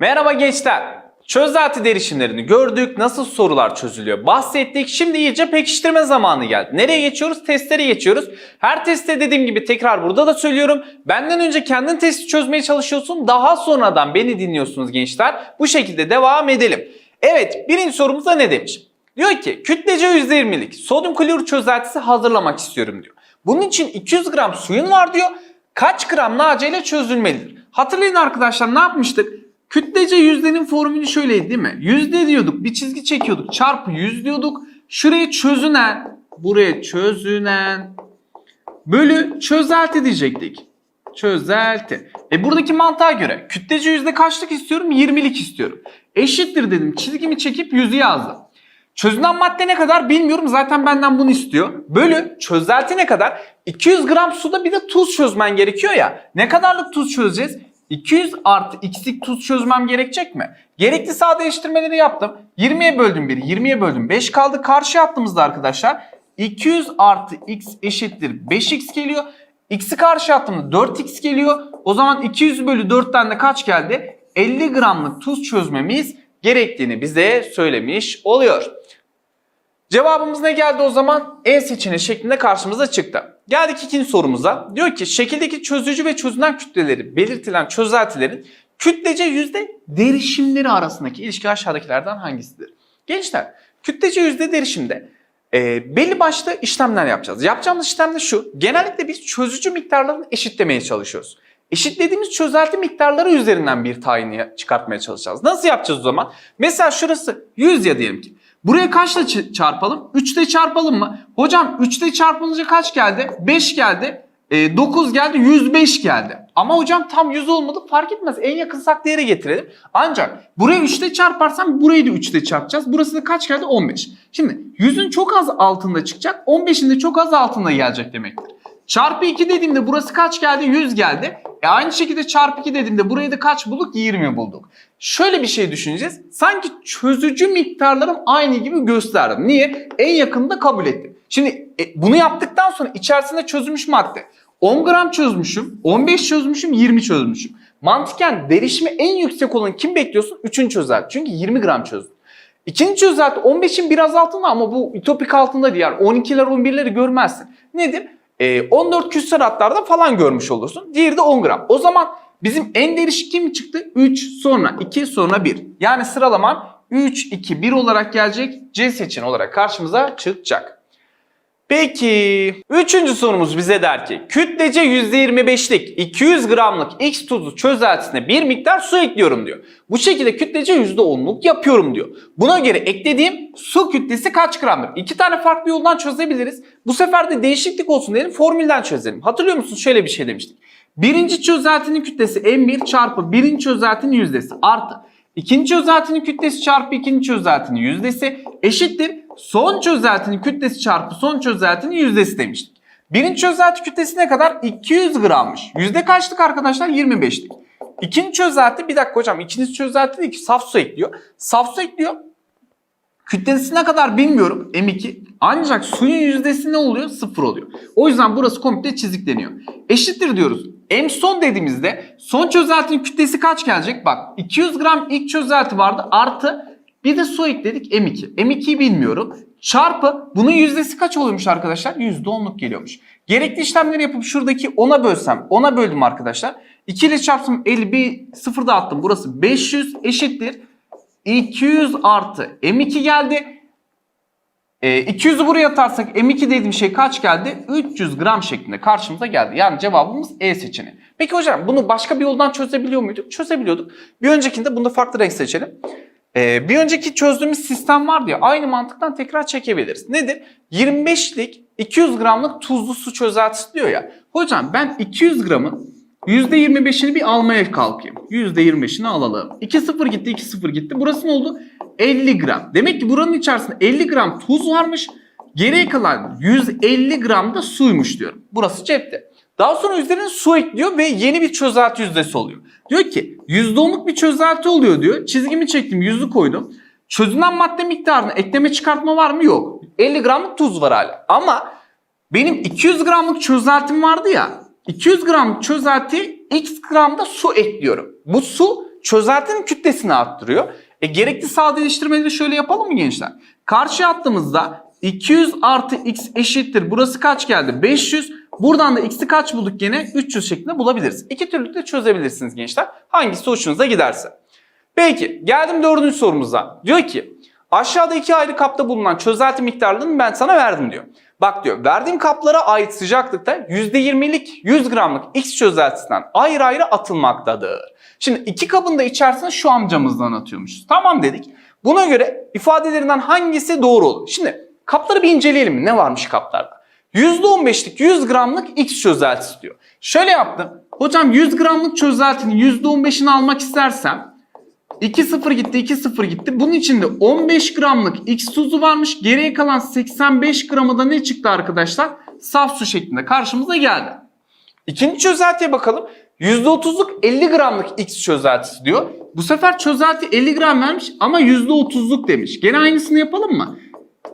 Merhaba gençler. Çözelti derişimlerini gördük. Nasıl sorular çözülüyor bahsettik. Şimdi iyice pekiştirme zamanı geldi. Nereye geçiyoruz? Testlere geçiyoruz. Her testte dediğim gibi tekrar burada da söylüyorum. Benden önce kendin testi çözmeye çalışıyorsun. Daha sonradan beni dinliyorsunuz gençler. Bu şekilde devam edelim. Evet birinci sorumuzda ne demiş? Diyor ki kütlece %20'lik sodyum klorür çözeltisi hazırlamak istiyorum diyor. Bunun için 200 gram suyun var diyor. Kaç gram NaC ile çözülmelidir? Hatırlayın arkadaşlar ne yapmıştık? Kütlece yüzdenin formülü şöyleydi değil mi? Yüzde diyorduk bir çizgi çekiyorduk çarpı yüz diyorduk. Şuraya çözünen buraya çözünen bölü çözelti diyecektik. Çözelti. E buradaki mantığa göre kütlece yüzde kaçlık istiyorum? 20'lik istiyorum. Eşittir dedim çizgimi çekip yüzü yazdım. Çözünen madde ne kadar bilmiyorum zaten benden bunu istiyor. Bölü çözelti ne kadar? 200 gram suda bir de tuz çözmen gerekiyor ya. Ne kadarlık tuz çözeceğiz? 200 artı x'lik tuz çözmem gerekecek mi? Gerekli sadeleştirmeleri yaptım. 20'ye böldüm 1, 20'ye böldüm 5 kaldı. Karşı attığımızda arkadaşlar 200 artı x eşittir 5x geliyor. X'i karşı attığımda 4x geliyor. O zaman 200 bölü 4'ten de kaç geldi? 50 gramlık tuz çözmemiz gerektiğini bize söylemiş oluyor. Cevabımız ne geldi o zaman? E seçeneği şeklinde karşımıza çıktı. Geldik ikinci sorumuza. Diyor ki şekildeki çözücü ve çözünen kütleleri belirtilen çözeltilerin kütlece yüzde derişimleri arasındaki ilişki aşağıdakilerden hangisidir? Gençler kütlece yüzde derişimde e, belli başlı işlemler yapacağız. Yapacağımız işlem de şu. Genellikle biz çözücü miktarlarını eşitlemeye çalışıyoruz. Eşitlediğimiz çözelti miktarları üzerinden bir tayini çıkartmaya çalışacağız. Nasıl yapacağız o zaman? Mesela şurası 100 ya diyelim ki. Buraya kaçla çarpalım? 3 ile çarpalım mı? Hocam 3 ile çarpılınca kaç geldi? 5 geldi. E, 9 geldi 105 geldi. Ama hocam tam 100 olmadı fark etmez. En yakınsak değere getirelim. Ancak buraya 3 ile çarparsam burayı da 3 ile çarpacağız. Burası da kaç geldi? 15. Şimdi 100'ün çok az altında çıkacak. 15'in de çok az altında gelecek demektir. Çarpı 2 dediğimde burası kaç geldi? 100 geldi. E aynı şekilde çarpı 2 dediğimde burayı da kaç bulduk? 20 bulduk. Şöyle bir şey düşüneceğiz. Sanki çözücü miktarlarım aynı gibi gösterdim. Niye? En yakında kabul ettim. Şimdi e, bunu yaptıktan sonra içerisinde çözülmüş madde. 10 gram çözmüşüm, 15 çözmüşüm, 20 çözmüşüm. Mantıken derişimi en yüksek olan kim bekliyorsun? Üçüncü çözelti. Çünkü 20 gram çözdüm. İkinci çözelti 15'in biraz altında ama bu ütopik altında değil. Yani 12'ler 11'leri görmezsin. Nedir? Ee, 14 küsuratlarda falan görmüş olursun. Diğeri de 10 gram. O zaman bizim en derişik kim çıktı? 3 sonra 2 sonra 1. Yani sıralaman 3, 2, 1 olarak gelecek. C seçeneği olarak karşımıza çıkacak. Peki. Üçüncü sorumuz bize der ki kütlece %25'lik 200 gramlık X tuzu çözeltisine bir miktar su ekliyorum diyor. Bu şekilde kütlece %10'luk yapıyorum diyor. Buna göre eklediğim su kütlesi kaç gramdır? İki tane farklı yoldan çözebiliriz. Bu sefer de değişiklik olsun diyelim formülden çözelim. Hatırlıyor musunuz? Şöyle bir şey demiştik. Birinci çözeltinin kütlesi M1 çarpı birinci çözeltinin yüzdesi artı İkinci çözeltinin kütlesi çarpı ikinci çözeltinin yüzdesi eşittir. Son çözeltinin kütlesi çarpı son çözeltinin yüzdesi demiştik. Birinci çözelti kütlesi ne kadar? 200 grammış. Yüzde kaçlık arkadaşlar? 25'lik. İkinci çözelti bir dakika hocam ikinci çözelti değil ki saf su ekliyor. Saf su ekliyor. Kütlesi ne kadar bilmiyorum M2. Ancak suyun yüzdesi ne oluyor? Sıfır oluyor. O yüzden burası komple çizikleniyor. Eşittir diyoruz. M son dediğimizde son çözeltinin kütlesi kaç gelecek? Bak 200 gram ilk çözelti vardı artı bir de su ekledik M2. M2'yi bilmiyorum. Çarpı bunun yüzdesi kaç oluyormuş arkadaşlar? %10'luk geliyormuş. Gerekli işlemleri yapıp şuradaki 10'a bölsem 10'a böldüm arkadaşlar. 2 ile çarpsam 50 bir sıfır dağıttım. Burası 500 eşittir. 200 artı M2 geldi. E, 200'ü buraya atarsak M2 dediğim şey kaç geldi? 300 gram şeklinde karşımıza geldi. Yani cevabımız E seçeneği. Peki hocam bunu başka bir yoldan çözebiliyor muyduk? Çözebiliyorduk. Bir öncekinde bunda farklı renk seçelim. Ee, bir önceki çözdüğümüz sistem vardı ya aynı mantıktan tekrar çekebiliriz. Nedir? 25'lik 200 gramlık tuzlu su çözeltisi diyor ya. Hocam ben 200 gramın %25'ini bir almaya kalkayım. %25'ini alalım. 2-0 gitti 2-0 gitti. Burası ne oldu? 50 gram. Demek ki buranın içerisinde 50 gram tuz varmış. Geriye kalan 150 gram da suymuş diyorum. Burası cepte. Daha sonra üzerine su ekliyor ve yeni bir çözelti yüzdesi oluyor. Diyor ki %10'luk bir çözelti oluyor diyor. Çizgimi çektim yüzü koydum. Çözünen madde miktarını ekleme çıkartma var mı? Yok. 50 gramlık tuz var hala. Ama benim 200 gramlık çözeltim vardı ya. 200 gramlık çözelti x gram da su ekliyorum. Bu su çözeltinin kütlesini arttırıyor. E gerekli sadeleştirmeleri şöyle yapalım mı gençler? Karşıya attığımızda 200 artı x eşittir. Burası kaç geldi? 500. Buradan da x'i kaç bulduk gene? 300 şeklinde bulabiliriz. İki türlü de çözebilirsiniz gençler. Hangisi hoşunuza giderse. Peki geldim dördüncü sorumuza. Diyor ki aşağıda iki ayrı kapta bulunan çözelti miktarlarını ben sana verdim diyor. Bak diyor verdiğim kaplara ait sıcaklıkta %20'lik 100 gramlık X çözeltisinden ayrı ayrı atılmaktadır. Şimdi iki kabın da içerisine şu amcamızdan atıyormuşuz. Tamam dedik. Buna göre ifadelerinden hangisi doğru olur? Şimdi kapları bir inceleyelim mi? Ne varmış kaplarda? %15'lik 100 gramlık X çözeltisi diyor. Şöyle yaptım. Hocam 100 gramlık çözeltinin %15'ini almak istersem 2-0 gitti 2-0 gitti. Bunun içinde 15 gramlık X tuzu varmış. Geriye kalan 85 gramı da ne çıktı arkadaşlar? Saf su şeklinde karşımıza geldi. İkinci çözeltiye bakalım. %30'luk 50 gramlık X çözeltisi diyor. Bu sefer çözelti 50 gram vermiş ama %30'luk demiş. Gene aynısını yapalım mı?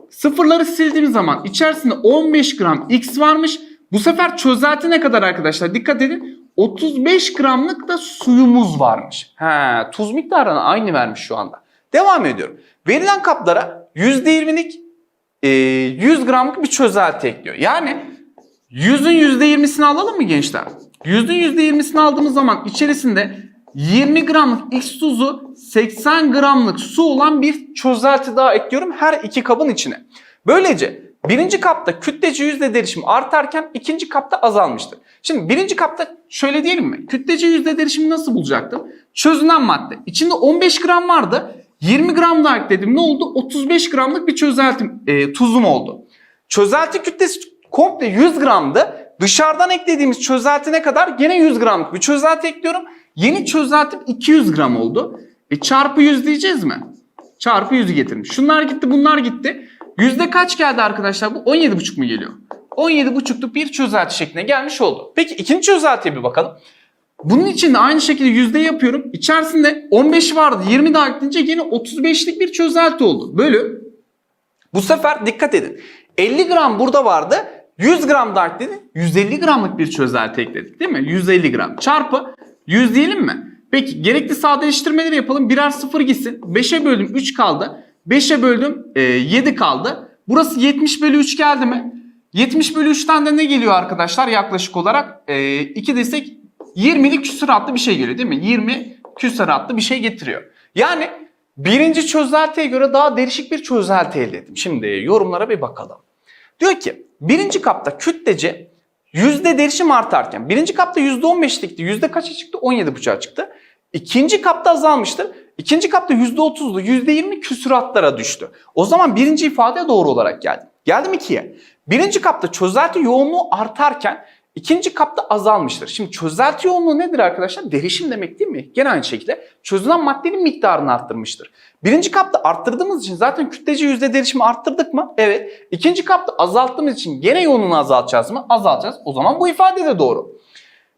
Sıfırları sildiğimiz zaman içerisinde 15 gram X varmış. Bu sefer çözelti ne kadar arkadaşlar? Dikkat edin. 35 gramlık da suyumuz varmış. He, tuz miktarını aynı vermiş şu anda. Devam ediyorum. Verilen kaplara %20'lik e, 100 gramlık bir çözelti ekliyor. Yani 100'ün %20'sini alalım mı gençler? 100'ün %20'sini aldığımız zaman içerisinde 20 gramlık X tuzu 80 gramlık su olan bir çözelti daha ekliyorum her iki kabın içine. Böylece birinci kapta kütlece yüzde derişim artarken ikinci kapta azalmıştır. Şimdi birinci kapta şöyle diyelim mi? Kütlece yüzde derişimi nasıl bulacaktım? Çözünen madde. İçinde 15 gram vardı. 20 gram daha ekledim. Ne oldu? 35 gramlık bir çözeltim, e, tuzum oldu. Çözelti kütlesi komple 100 gramdı. Dışarıdan eklediğimiz çözelti ne kadar? Gene 100 gramlık bir çözelti ekliyorum. Yeni çözeltim 200 gram oldu. E çarpı 100 diyeceğiz mi? Çarpı 100'ü getirmiş. Şunlar gitti bunlar gitti. Yüzde kaç geldi arkadaşlar bu? 17,5 mu geliyor? 17,5'luk bir çözelti şekline gelmiş oldu. Peki ikinci çözeltiye bir bakalım. Bunun için de aynı şekilde yüzde yapıyorum. İçerisinde 15 vardı. 20 daha ekleyince yine 35'lik bir çözelti oldu. Bölü. Bu sefer dikkat edin. 50 gram burada vardı. 100 gram da ekledik. 150 gramlık bir çözelti ekledik değil mi? 150 gram çarpı 100 diyelim mi? Peki gerekli sadeleştirmeleri yapalım. Birer sıfır gitsin. 5'e böldüm 3 kaldı. 5'e böldüm e, 7 kaldı. Burası 70 bölü 3 geldi mi? 70 bölü 3'ten de ne geliyor arkadaşlar yaklaşık olarak? E, 2 desek 20'lik küsuratlı bir şey geliyor değil mi? 20 küsuratlı bir şey getiriyor. Yani birinci çözeltiye göre daha değişik bir çözelti elde ettim. Şimdi yorumlara bir bakalım. Diyor ki birinci kapta kütlece yüzde derişim artarken birinci kapta yüzde 15'likti. Yüzde kaça çıktı? 17,5'a çıktı. İkinci kapta azalmıştır. İkinci kapta yüzde 30'lu yüzde 20 küsuratlara düştü. O zaman birinci ifade doğru olarak geldi. Geldim ikiye. Birinci kapta çözelti yoğunluğu artarken ikinci kapta azalmıştır. Şimdi çözelti yoğunluğu nedir arkadaşlar? Derişim demek değil mi? Gene aynı şekilde çözülen maddenin miktarını arttırmıştır. Birinci kapta arttırdığımız için zaten kütlece yüzde derişimi arttırdık mı? Evet. İkinci kapta azalttığımız için gene yoğunluğunu azaltacağız mı? Azaltacağız. O zaman bu ifade de doğru.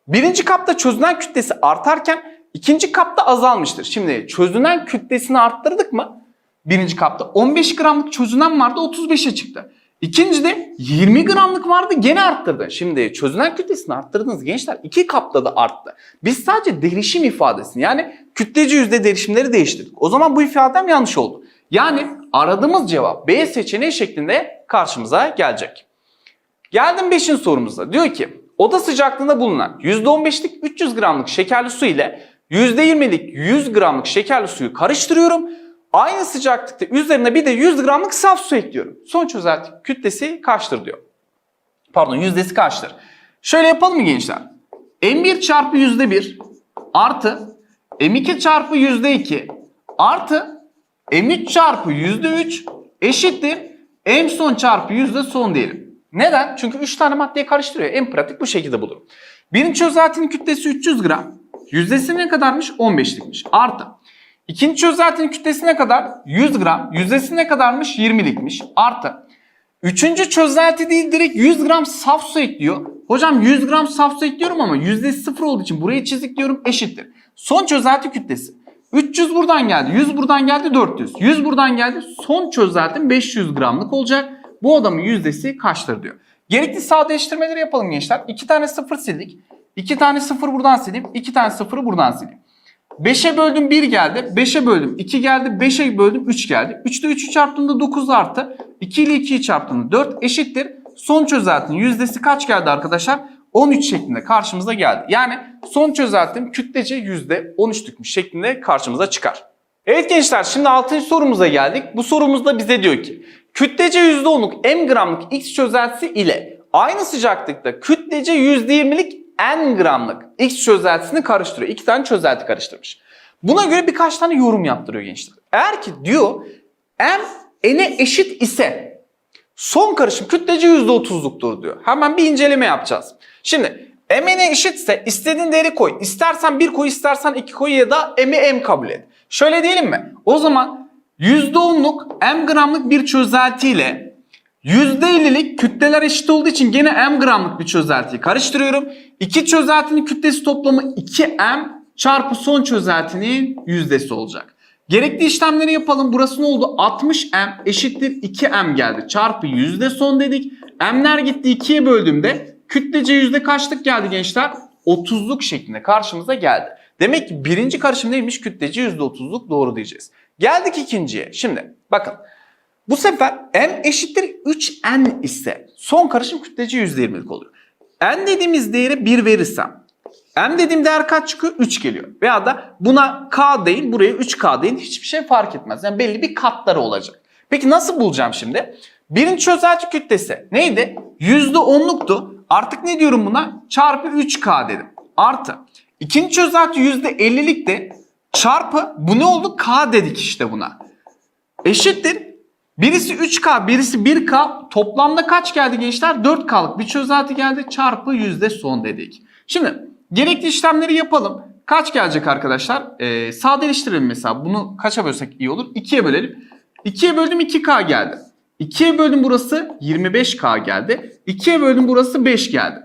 Birinci kapta çözünen kütlesi artarken ikinci kapta azalmıştır. Şimdi çözünen kütlesini arttırdık mı? Birinci kapta 15 gramlık çözünen vardı 35'e çıktı. İkincide 20 gramlık vardı gene arttırdı. Şimdi çözünen kütlesini arttırdınız gençler. iki kapta da arttı. Biz sadece derişim ifadesini yani kütleci yüzde derişimleri değiştirdik. O zaman bu ifadem yanlış oldu. Yani aradığımız cevap B seçeneği şeklinde karşımıza gelecek. Geldim 5. sorumuza. Diyor ki oda sıcaklığında bulunan %15'lik 300 gramlık şekerli su ile %20'lik 100 gramlık şekerli suyu karıştırıyorum. Aynı sıcaklıkta üzerine bir de 100 gramlık saf su ekliyorum. Son çözelti kütlesi kaçtır diyor. Pardon yüzdesi kaçtır? Şöyle yapalım mı gençler? M1 çarpı %1 artı M2 çarpı %2 artı M3 çarpı %3 eşittir M son çarpı yüzde son diyelim. Neden? Çünkü 3 tane maddeye karıştırıyor. En pratik bu şekilde bulurum. Birinci çözeltinin kütlesi 300 gram. Yüzdesi ne kadarmış? 15'likmiş. Artı. İkinci çözeltinin kütlesi ne kadar? 100 gram. Yüzdesi ne kadarmış? 20'likmiş. Artı. Üçüncü çözelti değil direkt 100 gram saf su ekliyor. Hocam 100 gram saf su ekliyorum ama yüzdesi sıfır olduğu için buraya çizik diyorum eşittir. Son çözelti kütlesi. 300 buradan geldi. 100 buradan geldi 400. 100 buradan geldi. Son çözeltim 500 gramlık olacak. Bu adamın yüzdesi kaçtır diyor. Gerekli sadeleştirmeleri yapalım gençler. 2 tane 0 sildik. 2 tane 0 buradan sileyim. 2 tane 0'ı buradan sileyim. 5'e böldüm 1 geldi. 5'e böldüm 2 geldi. 5'e böldüm 3 geldi. 3'te 3'ü çarptığımda 9 artı. 2 ile 2'yi çarptığımda 4 eşittir. Son çözeltinin yüzdesi kaç geldi arkadaşlar? 13 şeklinde karşımıza geldi. Yani son çözeltim kütlece %13'lükmüş şeklinde karşımıza çıkar. Evet gençler şimdi 6. sorumuza geldik. Bu sorumuzda bize diyor ki kütlece %10'luk m gramlık x çözeltisi ile aynı sıcaklıkta kütlece %20'lik n gramlık x çözeltisini karıştırıyor. İki tane çözelti karıştırmış. Buna göre birkaç tane yorum yaptırıyor gençler. Eğer ki diyor m n'e eşit ise son karışım kütlece %30'luktur diyor. Hemen bir inceleme yapacağız. Şimdi m'e eşitse istediğin değeri koy. İstersen 1 koy, istersen 2 koy ya da m'i m kabul et. Şöyle diyelim mi? O zaman %10'luk m gramlık bir çözeltiyle %50'lik kütleler eşit olduğu için gene m gramlık bir çözeltiyi karıştırıyorum. İki çözeltinin kütlesi toplamı 2m çarpı son çözeltinin yüzdesi olacak. Gerekli işlemleri yapalım. Burası ne oldu? 60m eşittir 2m geldi. Çarpı yüzde son dedik. m'ler gitti 2'ye böldüğümde kütlece yüzde kaçlık geldi gençler? 30'luk şeklinde karşımıza geldi. Demek ki birinci karışım neymiş? Kütlece %30'luk doğru diyeceğiz. Geldik ikinciye. Şimdi bakın. Bu sefer m eşittir 3n ise son karışım kütlece %20'lik oluyor. n dediğimiz değere 1 verirsem m dediğim değer kaç çıkıyor? 3 geliyor. Veya da buna k deyin buraya 3k deyin hiçbir şey fark etmez. Yani belli bir katları olacak. Peki nasıl bulacağım şimdi? Birinci çözelti kütlesi neydi? %10'luktu. Artık ne diyorum buna? Çarpı 3k dedim. Artı. İkinci çözelti %50'likti. Çarpı bu ne oldu? K dedik işte buna. Eşittir. Birisi 3K, birisi 1K. Toplamda kaç geldi gençler? 4K'lık bir çözelti geldi. Çarpı yüzde son dedik. Şimdi gerekli işlemleri yapalım. Kaç gelecek arkadaşlar? Ee, sadeleştirelim mesela. Bunu kaça bölsek iyi olur? 2'ye bölelim. 2'ye böldüm 2K geldi. 2'ye böldüm burası 25K geldi. 2'ye böldüm burası 5 geldi.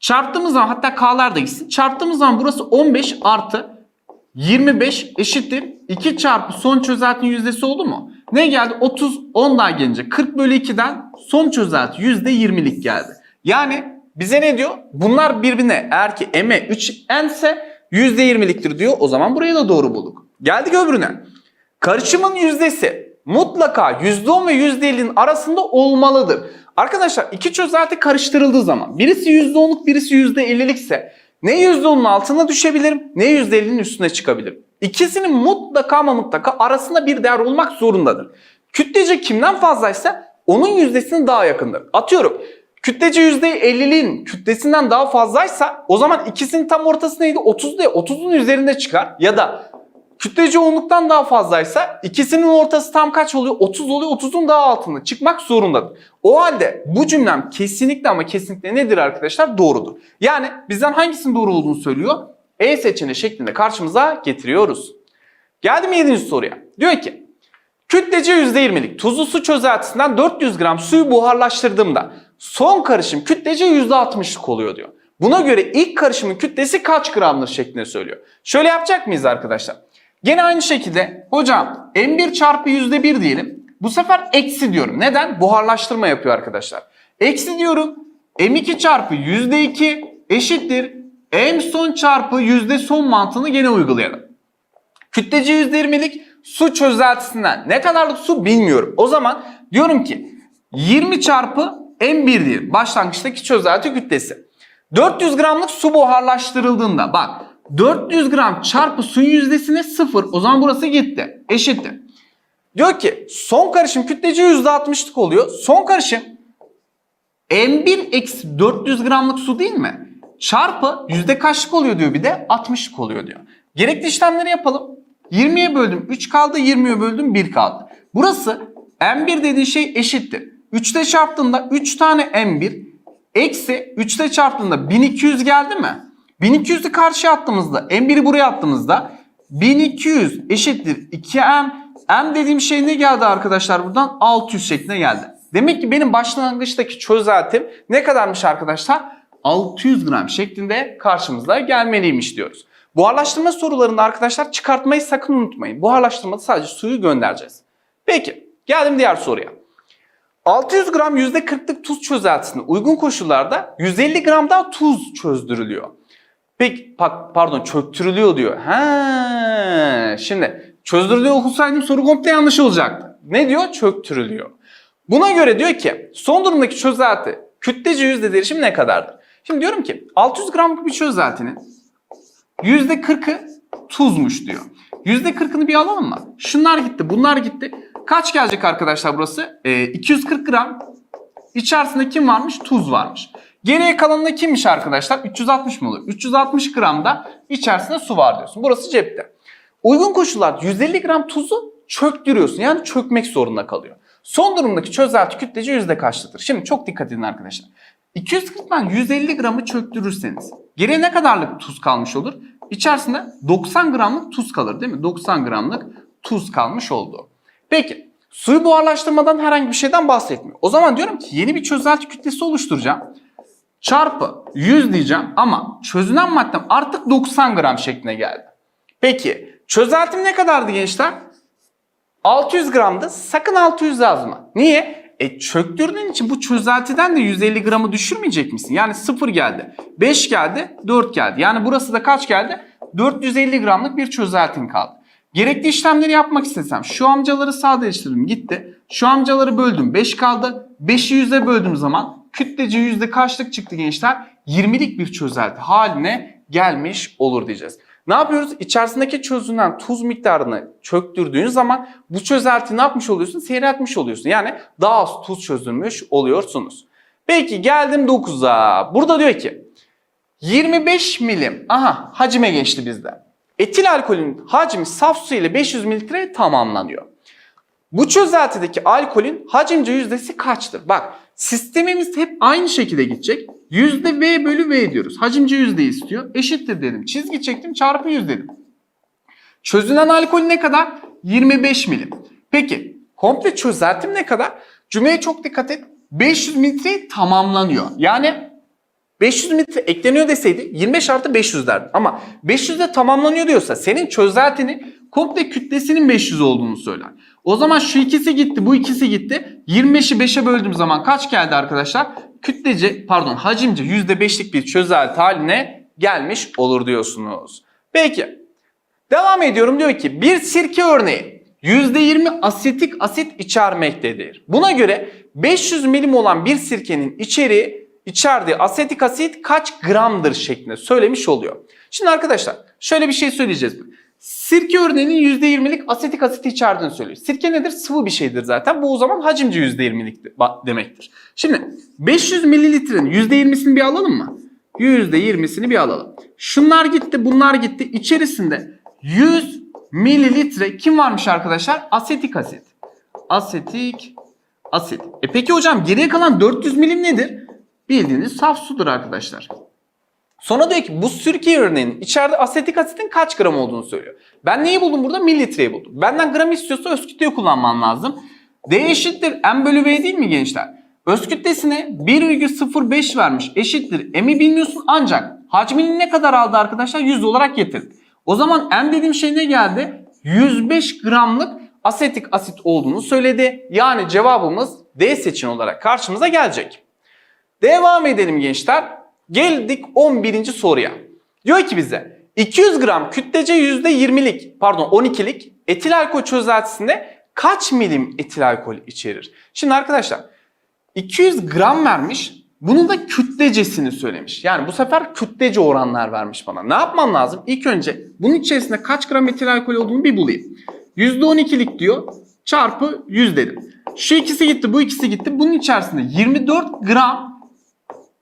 Çarptığımız zaman hatta K'lar da gitsin. Çarptığımız zaman burası 15 artı 25 eşittir 2 çarpı son çözeltinin yüzdesi oldu mu? Ne geldi? 30 10 daha gelince 40 bölü 2'den son çözelti %20'lik geldi. Yani bize ne diyor? Bunlar birbirine eğer ki m'e 3n ise %20'liktir diyor. O zaman burayı da doğru bulduk. Geldik öbürüne. Karışımın yüzdesi mutlaka %10 ve %50'nin arasında olmalıdır. Arkadaşlar iki çözelti karıştırıldığı zaman birisi %10'luk birisi %50'lik ise ne %10'un altına düşebilirim ne %50'nin üstüne çıkabilirim. İkisinin mutlaka ama mutlaka arasında bir değer olmak zorundadır. Kütlece kimden fazlaysa onun yüzdesine daha yakındır. Atıyorum kütlece %50'liğin kütlesinden daha fazlaysa o zaman ikisinin tam ortası neydi? 30 diye 30'un üzerinde çıkar. Ya da kütlece yoğunluktan daha fazlaysa ikisinin ortası tam kaç oluyor? 30 oluyor. 30'un daha altında çıkmak zorundadır. O halde bu cümlem kesinlikle ama kesinlikle nedir arkadaşlar? Doğrudur. Yani bizden hangisinin doğru olduğunu söylüyor? E seçeneği şeklinde karşımıza getiriyoruz. Geldim 7. soruya. Diyor ki kütlece %20'lik tuzlu su çözeltisinden 400 gram suyu buharlaştırdığımda son karışım kütlece %60'lık oluyor diyor. Buna göre ilk karışımın kütlesi kaç gramdır şeklinde söylüyor. Şöyle yapacak mıyız arkadaşlar? Gene aynı şekilde hocam M1 çarpı %1 diyelim. Bu sefer eksi diyorum. Neden? Buharlaştırma yapıyor arkadaşlar. Eksi diyorum. M2 çarpı %2 eşittir. M son çarpı yüzde son mantığını gene uygulayalım. Kütlece %20'lik su çözeltisinden ne kadarlık su bilmiyorum. O zaman diyorum ki 20 çarpı M1 diyelim. Başlangıçtaki çözelti kütlesi. 400 gramlık su buharlaştırıldığında bak 400 gram çarpı suyun yüzdesine 0. O zaman burası gitti. Eşittir. Diyor ki son karışım kütlece %60'lık oluyor. Son karışım M1 eksi 400 gramlık su değil mi? Çarpı yüzde kaçlık oluyor diyor bir de 60'lık oluyor diyor. Gerekli işlemleri yapalım. 20'ye böldüm 3 kaldı 20'ye böldüm 1 kaldı. Burası M1 dediği şey eşittir. 3'te çarptığında 3 tane M1 eksi 3'te çarptığında 1200 geldi mi? 1200'ü karşıya attığımızda M1'i buraya attığımızda 1200 eşittir 2M. M dediğim şey ne geldi arkadaşlar buradan? 600 şeklinde geldi. Demek ki benim başlangıçtaki çözeltim ne kadarmış arkadaşlar? 600 gram şeklinde karşımıza gelmeliymiş diyoruz. Buharlaştırma sorularında arkadaşlar çıkartmayı sakın unutmayın. Buharlaştırmada sadece suyu göndereceğiz. Peki geldim diğer soruya. 600 gram %40'lık tuz çözeltisinde uygun koşullarda 150 gram daha tuz çözdürülüyor. Peki pa- pardon çöktürülüyor diyor. He, şimdi çözdürülüyor okusaydım soru komple yanlış olacaktı. Ne diyor? Çöktürülüyor. Buna göre diyor ki son durumdaki çözelti kütlece yüzde derişim ne kadardır? Şimdi diyorum ki 600 gramlık bir çözeltinin %40'ı tuzmuş diyor. %40'ını bir alalım mı? Şunlar gitti, bunlar gitti. Kaç gelecek arkadaşlar burası? Ee, 240 gram. İçerisinde kim varmış? Tuz varmış. Geriye kalanında kimmiş arkadaşlar? 360 mı oluyor? 360 gram da içerisinde su var diyorsun. Burası cepte. Uygun koşullarda 150 gram tuzu çöktürüyorsun. Yani çökmek zorunda kalıyor. Son durumdaki çözelti kütlece yüzde kaçlıdır? Şimdi çok dikkat edin arkadaşlar. 240'dan 150 gramı çöktürürseniz geriye ne kadarlık tuz kalmış olur? İçerisinde 90 gramlık tuz kalır değil mi? 90 gramlık tuz kalmış oldu. Peki suyu buharlaştırmadan herhangi bir şeyden bahsetmiyor. O zaman diyorum ki yeni bir çözelti kütlesi oluşturacağım. Çarpı 100 diyeceğim ama çözünen maddem artık 90 gram şekline geldi. Peki çözeltim ne kadardı gençler? 600 gramdı. Sakın 600 yazma. Niye? E çöktürdüğün için bu çözeltiden de 150 gramı düşürmeyecek misin? Yani 0 geldi, 5 geldi, 4 geldi. Yani burası da kaç geldi? 450 gramlık bir çözeltin kaldı. Gerekli işlemleri yapmak istesem şu amcaları sadeleştirdim gitti. Şu amcaları böldüm 5 kaldı. 5'i 100'e böldüğüm zaman kütlece yüzde kaçlık çıktı gençler? 20'lik bir çözelti haline gelmiş olur diyeceğiz. Ne yapıyoruz? İçerisindeki çözünen tuz miktarını çöktürdüğün zaman bu çözelti ne yapmış oluyorsun? Seyreltmiş oluyorsun. Yani daha az tuz çözülmüş oluyorsunuz. Peki geldim 9'a. Burada diyor ki 25 milim. Aha hacime geçti bizde. Etil alkolün hacmi saf su ile 500 mililitre tamamlanıyor. Bu çözeltideki alkolün hacimce yüzdesi kaçtır? Bak sistemimiz hep aynı şekilde gidecek. Yüzde V bölü V diyoruz. Hacimce yüzde istiyor. Eşittir dedim. Çizgi çektim çarpı 100 dedim. Çözünen alkol ne kadar? 25 milim. Peki komple çözeltim ne kadar? Cümleye çok dikkat et. 500 mililitre tamamlanıyor. Yani 500 mililitre ekleniyor deseydi 25 artı 500 derdim. Ama 500 de tamamlanıyor diyorsa senin çözeltinin komple kütlesinin 500 olduğunu söyler. O zaman şu ikisi gitti, bu ikisi gitti. 25'i 5'e böldüğüm zaman kaç geldi arkadaşlar? Kütlece, pardon hacimce %5'lik bir çözelti haline gelmiş olur diyorsunuz. Peki. Devam ediyorum diyor ki bir sirke örneği %20 asetik asit içermektedir. Buna göre 500 milim olan bir sirkenin içeriği içerdiği asetik asit kaç gramdır şeklinde söylemiş oluyor. Şimdi arkadaşlar şöyle bir şey söyleyeceğiz. Sirke örneğinin %20'lik asetik asit içerdiğini söylüyor. Sirke nedir? Sıvı bir şeydir zaten. Bu o zaman hacimce %20'lik demektir. Şimdi 500 mililitrenin %20'sini bir alalım mı? %20'sini bir alalım. Şunlar gitti, bunlar gitti. İçerisinde 100 mililitre kim varmış arkadaşlar? Asetik asit. Asetik asit. E peki hocam geriye kalan 400 milim nedir? Bildiğiniz saf sudur arkadaşlar. Sonra diyor ki bu sirke örneğinin içeride asetik asitin kaç gram olduğunu söylüyor. Ben neyi buldum burada? Mililitreyi buldum. Benden gram istiyorsa öz kütleyi kullanman lazım. D eşittir M bölü V değil mi gençler? Öz kütlesine 1,05 vermiş eşittir. M'i bilmiyorsun ancak hacmini ne kadar aldı arkadaşlar? 100 olarak getirdi. O zaman M dediğim şey ne geldi? 105 gramlık asetik asit olduğunu söyledi. Yani cevabımız D seçeneği olarak karşımıza gelecek. Devam edelim gençler. Geldik 11. soruya. Diyor ki bize 200 gram kütlece %20'lik pardon 12'lik etil alkol çözeltisinde kaç milim etil alkol içerir? Şimdi arkadaşlar 200 gram vermiş bunun da kütlecesini söylemiş. Yani bu sefer kütlece oranlar vermiş bana. Ne yapmam lazım? İlk önce bunun içerisinde kaç gram etil alkol olduğunu bir bulayım. %12'lik diyor çarpı 100 dedim. Şu ikisi gitti bu ikisi gitti. Bunun içerisinde 24 gram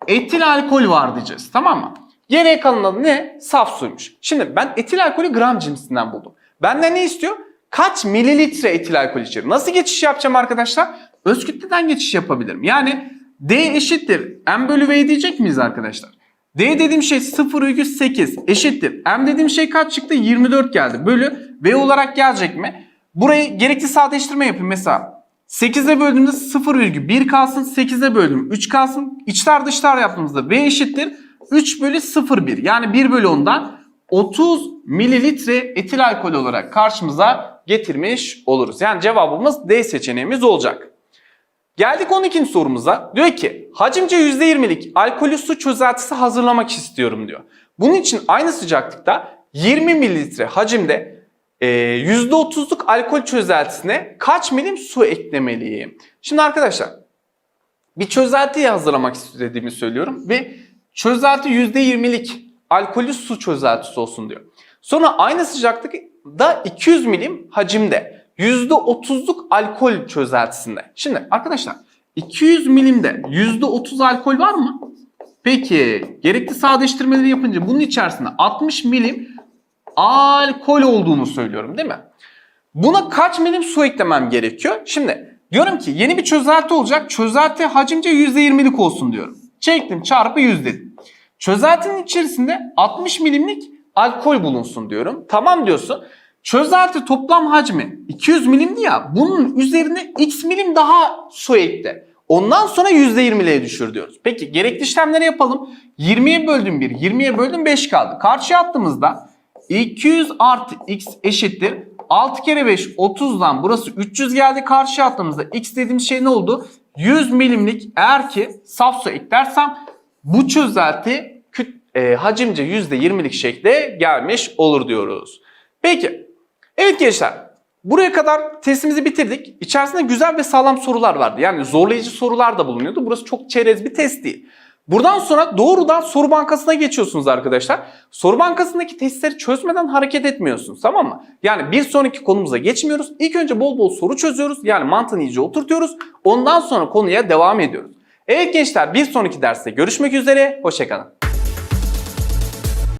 etil alkol var diyeceğiz. Tamam mı? Geriye kalan adı ne? Saf suymuş. Şimdi ben etil alkolü gram cinsinden buldum. Benden ne istiyor? Kaç mililitre etil alkol içerir? Nasıl geçiş yapacağım arkadaşlar? Öz kütleden geçiş yapabilirim. Yani D eşittir. M bölü V diyecek miyiz arkadaşlar? D dediğim şey 0,8 eşittir. M dediğim şey kaç çıktı? 24 geldi. Bölü V olarak gelecek mi? Burayı gerekli sadeleştirme yapayım. Mesela 8'e böldüğümde 0,1 kalsın. 8'e böldüm 3 kalsın. İçler dışlar yaptığımızda V eşittir. 3 bölü 0,1 yani 1 bölü 10'dan 30 mililitre etil alkol olarak karşımıza getirmiş oluruz. Yani cevabımız D seçeneğimiz olacak. Geldik 12. sorumuza. Diyor ki hacimce %20'lik alkolü su çözeltisi hazırlamak istiyorum diyor. Bunun için aynı sıcaklıkta 20 mililitre hacimde e, %30'luk alkol çözeltisine kaç milim su eklemeliyim? Şimdi arkadaşlar bir çözeltiyi hazırlamak istediğimi söylüyorum ve çözelti %20'lik alkolü su çözeltisi olsun diyor. Sonra aynı sıcaklıkta 200 milim hacimde %30'luk alkol çözeltisinde. Şimdi arkadaşlar 200 milimde %30 alkol var mı? Peki gerekli sadeleştirmeleri yapınca bunun içerisinde 60 milim alkol olduğunu söylüyorum değil mi? Buna kaç milim su eklemem gerekiyor? Şimdi diyorum ki yeni bir çözelti olacak. Çözelti hacimce %20'lik olsun diyorum. Çektim çarpı 100 dedim. Çözeltinin içerisinde 60 milimlik alkol bulunsun diyorum. Tamam diyorsun. Çözelti toplam hacmi 200 milimdi ya. Bunun üzerine x milim daha su ekle. Ondan sonra %20'liğe düşür diyoruz. Peki gerekli işlemleri yapalım. 20'ye böldüm 1, 20'ye böldüm 5 kaldı. Karşıya attığımızda 200 artı x eşittir. 6 kere 5 30'dan burası 300 geldi. Karşıya attığımızda x dediğimiz şey ne oldu? 100 milimlik eğer ki saf su eklersem bu çözelti küt, e, hacimce %20'lik şekle gelmiş olur diyoruz. Peki. Evet gençler. Buraya kadar testimizi bitirdik. İçerisinde güzel ve sağlam sorular vardı. Yani zorlayıcı sorular da bulunuyordu. Burası çok çerez bir test değil. Buradan sonra doğrudan soru bankasına geçiyorsunuz arkadaşlar. Soru bankasındaki testleri çözmeden hareket etmiyorsunuz tamam mı? Yani bir sonraki konumuza geçmiyoruz. İlk önce bol bol soru çözüyoruz. Yani mantığını iyice oturtuyoruz. Ondan sonra konuya devam ediyoruz. Evet gençler bir sonraki derste görüşmek üzere. Hoşçakalın.